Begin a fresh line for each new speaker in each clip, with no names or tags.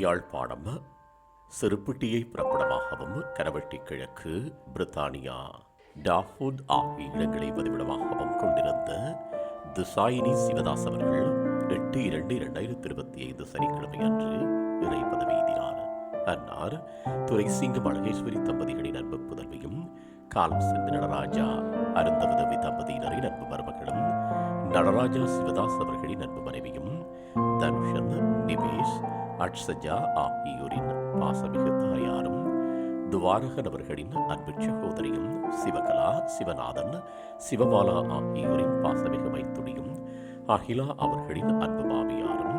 யாழ்ப்பாணம் சிறுப்பிட்டியை புறப்படமாகவும் கரவட்டி கிழக்கு பிரித்தானியா டாஃபோர்ட் ஆகிய இடங்களை பதிவிடமாகவும் கொண்டிருந்த துசாயினி சிவதாஸ் அவர்கள் எட்டு இரண்டு இரண்டாயிரத்தி இருபத்தி ஐந்து சனிக்கிழமை அன்று இறை பதவி எய்தினார். அன்னார் துரைசிங்கம் அழகேஸ்வரி தம்பதிகளின் அன்பு புதல்வியும் காலம் சென்ற நடராஜா அருந்தவதவி தம்பதியினரின் அன்பு மருமகளும் நடராஜா சிவதாஸ் அவர்களின் அன்பு மனைவியும் தனுஷன் நிவேஷ் அட்சஜா ஆகியோரின் பாசமிகு தாயாரும் துவாரகன் அவர்களின் அன்பு சகோதரியும் சிவகலா சிவநாதன் சிவபாலா ஆகியோரின் பாசமிகு மைத்துடியும் அகிலா அவர்களின் அன்பு மாமியாரும்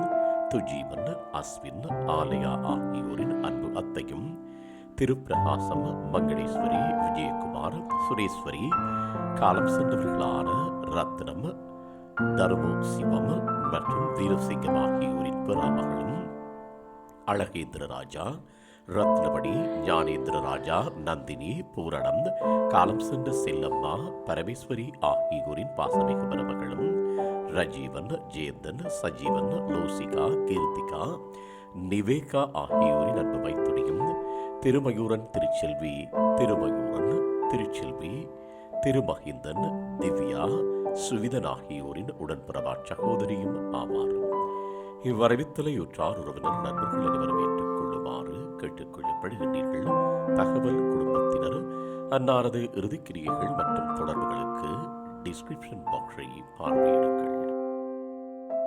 துஜீவன் அஸ்வின் ஆலயா ஆகியோரின் அன்பு அத்தையும் திருப்பிரகாசம் மங்களேஸ்வரி விஜயகுமார் சுரேஸ்வரி காலம் சென்றவர்களான ரத்னம் தருமு சிவம் மற்றும் வீரசிங்கம் ஆகியோரின் பிறாமகளும் அழகேந்திர ராஜா ரத்னபடி ஞானேந்திர ராஜா நந்தினி பூரணம் காலம் சென்ற செல்லம்மா பரமேஸ்வரி ஆகியோரின் பாசமிகு மருமகளும். ரஜீவன் ஜெயந்தன் சஜீவன் லோசிகா கீர்த்திகா நிவேகா ஆகியோரின் அன்பு வைத்துடையும் திருமயூரன் திருச்செல்வி திருமயூரன் திருச்செல்வி திருமகிந்தன் திவ்யா சுவிதன் ஆகியோரின் உடன்பிறவா சகோதரியும் ஆவார். இவ்வரவித்தலை உற்றார் உறவினர் நண்பர்கள் அனைவரும் ஏற்றுக்கொள்ளுமாறு கேட்டுக்கொள்ளப்படுகின்றீர்கள் தகவல் குடும்பத்தினர் அன்னாரது இறுதிக்கிரியைகள் மற்றும் தொடர்புகளுக்கு டிஸ்கிரிப்ஷன் பாக்ஸை பார்வையிடுங்கள்.